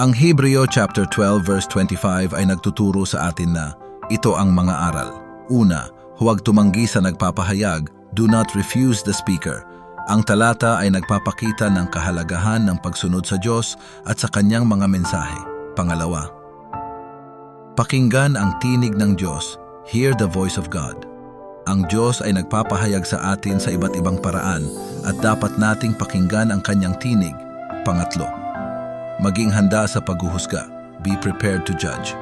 Ang Hebreo chapter 12 verse 25 ay nagtuturo sa atin na ito ang mga aral. Una, huwag tumanggi sa nagpapahayag, do not refuse the speaker. Ang talata ay nagpapakita ng kahalagahan ng pagsunod sa Diyos at sa kanyang mga mensahe. Pangalawa, pakinggan ang tinig ng Diyos, hear the voice of God. Ang Diyos ay nagpapahayag sa atin sa iba't ibang paraan at dapat nating pakinggan ang kanyang tinig. Pangatlo, maging handa sa paghuhusga. Be prepared to judge.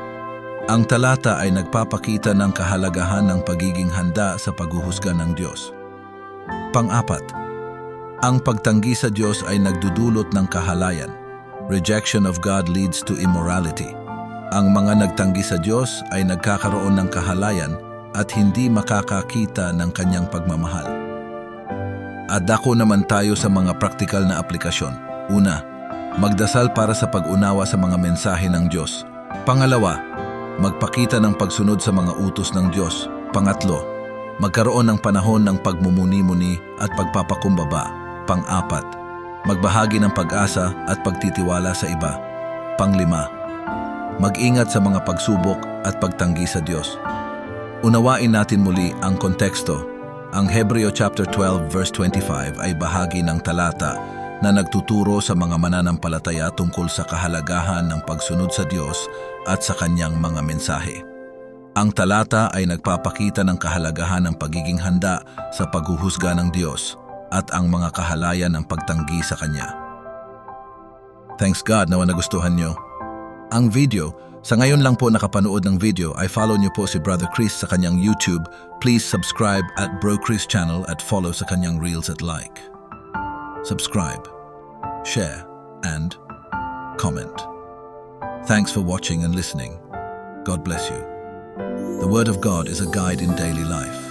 Ang talata ay nagpapakita ng kahalagahan ng pagiging handa sa paghuhusga ng Diyos. Pang-apat, ang pagtanggi sa Diyos ay nagdudulot ng kahalayan. Rejection of God leads to immorality. Ang mga nagtanggi sa Diyos ay nagkakaroon ng kahalayan at hindi makakakita ng kanyang pagmamahal. At dako naman tayo sa mga praktikal na aplikasyon. Una, magdasal para sa pag-unawa sa mga mensahe ng Diyos. Pangalawa, magpakita ng pagsunod sa mga utos ng Diyos. Pangatlo, magkaroon ng panahon ng pagmumuni-muni at pagpapakumbaba. Pang-apat, magbahagi ng pag-asa at pagtitiwala sa iba. Panglima, mag-ingat sa mga pagsubok at pagtanggi sa Diyos. Unawain natin muli ang konteksto. Ang Hebreo chapter 12 verse 25 ay bahagi ng talata na nagtuturo sa mga mananampalataya tungkol sa kahalagahan ng pagsunod sa Diyos at sa kanyang mga mensahe. Ang talata ay nagpapakita ng kahalagahan ng pagiging handa sa paghuhusga ng Diyos at ang mga kahalayan ng pagtanggi sa Kanya. Thanks God na nagustuhan nyo. Ang video, sa ngayon lang po nakapanood ng video ay follow niyo po si Brother Chris sa kanyang YouTube. Please subscribe at Bro Chris channel at follow sa kanyang Reels at like. Subscribe, share, and comment. Thanks for watching and listening. God bless you. The Word of God is a guide in daily life.